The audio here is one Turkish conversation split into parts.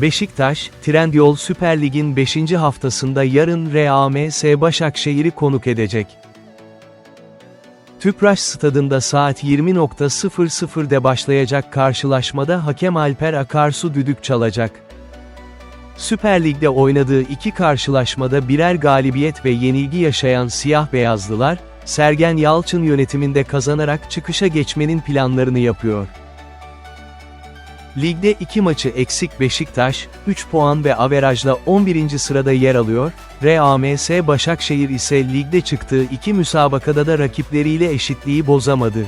Beşiktaş, Trendyol Süper Lig'in 5. haftasında yarın RAMS Başakşehir'i konuk edecek. Tüpraş stadında saat 20.00'de başlayacak karşılaşmada hakem Alper Akarsu düdük çalacak. Süper Lig'de oynadığı iki karşılaşmada birer galibiyet ve yenilgi yaşayan siyah beyazlılar, Sergen Yalçın yönetiminde kazanarak çıkışa geçmenin planlarını yapıyor. Ligde iki maçı eksik Beşiktaş, 3 puan ve averajla 11. sırada yer alıyor, RAMS Başakşehir ise ligde çıktığı iki müsabakada da rakipleriyle eşitliği bozamadı.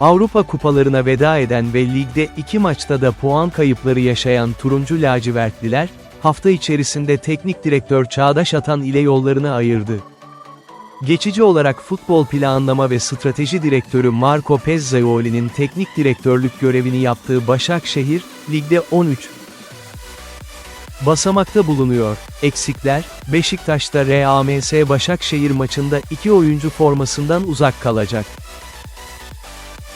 Avrupa kupalarına veda eden ve ligde iki maçta da puan kayıpları yaşayan turuncu lacivertliler, hafta içerisinde teknik direktör Çağdaş Atan ile yollarını ayırdı. Geçici olarak futbol planlama ve strateji direktörü Marco Pezzaioli'nin teknik direktörlük görevini yaptığı Başakşehir, ligde 13 basamakta bulunuyor. Eksikler, Beşiktaş'ta RAMS Başakşehir maçında iki oyuncu formasından uzak kalacak.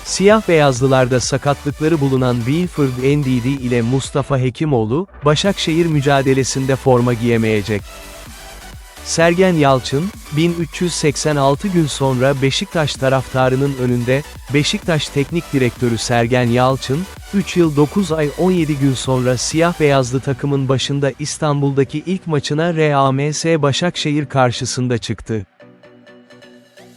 Siyah beyazlılarda sakatlıkları bulunan Wilfred Ndidi ile Mustafa Hekimoğlu, Başakşehir mücadelesinde forma giyemeyecek. Sergen Yalçın, 1386 gün sonra Beşiktaş taraftarının önünde, Beşiktaş Teknik Direktörü Sergen Yalçın, 3 yıl 9 ay 17 gün sonra siyah beyazlı takımın başında İstanbul'daki ilk maçına RAMS Başakşehir karşısında çıktı.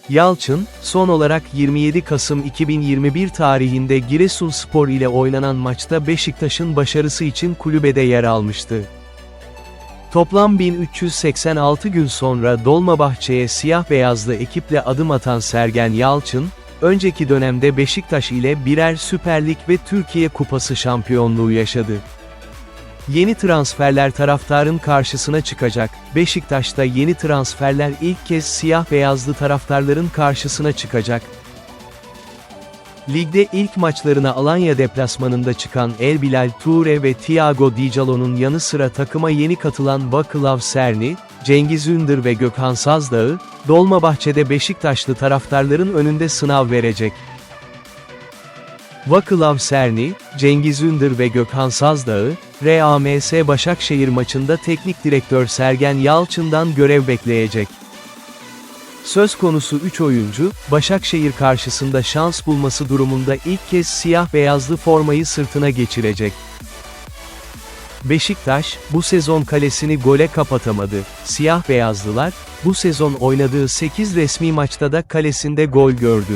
Yalçın, son olarak 27 Kasım 2021 tarihinde Giresunspor ile oynanan maçta Beşiktaş'ın başarısı için kulübede yer almıştı. Toplam 1386 gün sonra Dolmabahçe'ye siyah beyazlı ekiple adım atan Sergen Yalçın, önceki dönemde Beşiktaş ile birer Süper Lig ve Türkiye Kupası şampiyonluğu yaşadı. Yeni transferler taraftarın karşısına çıkacak. Beşiktaş'ta yeni transferler ilk kez siyah beyazlı taraftarların karşısına çıkacak. Ligde ilk maçlarına Alanya deplasmanında çıkan El Bilal Toure ve Thiago Dicalo'nun yanı sıra takıma yeni katılan Vaklav Serni, Cengiz Ündür ve Gökhan Sazdağ'ı, Dolmabahçe'de Beşiktaşlı taraftarların önünde sınav verecek. Vaklav Serni, Cengiz Ündür ve Gökhan Sazdağ'ı, RAMS Başakşehir maçında teknik direktör Sergen Yalçın'dan görev bekleyecek. Söz konusu 3 oyuncu, Başakşehir karşısında şans bulması durumunda ilk kez siyah-beyazlı formayı sırtına geçirecek. Beşiktaş, bu sezon kalesini gole kapatamadı. Siyah-beyazlılar, bu sezon oynadığı 8 resmi maçta da kalesinde gol gördü.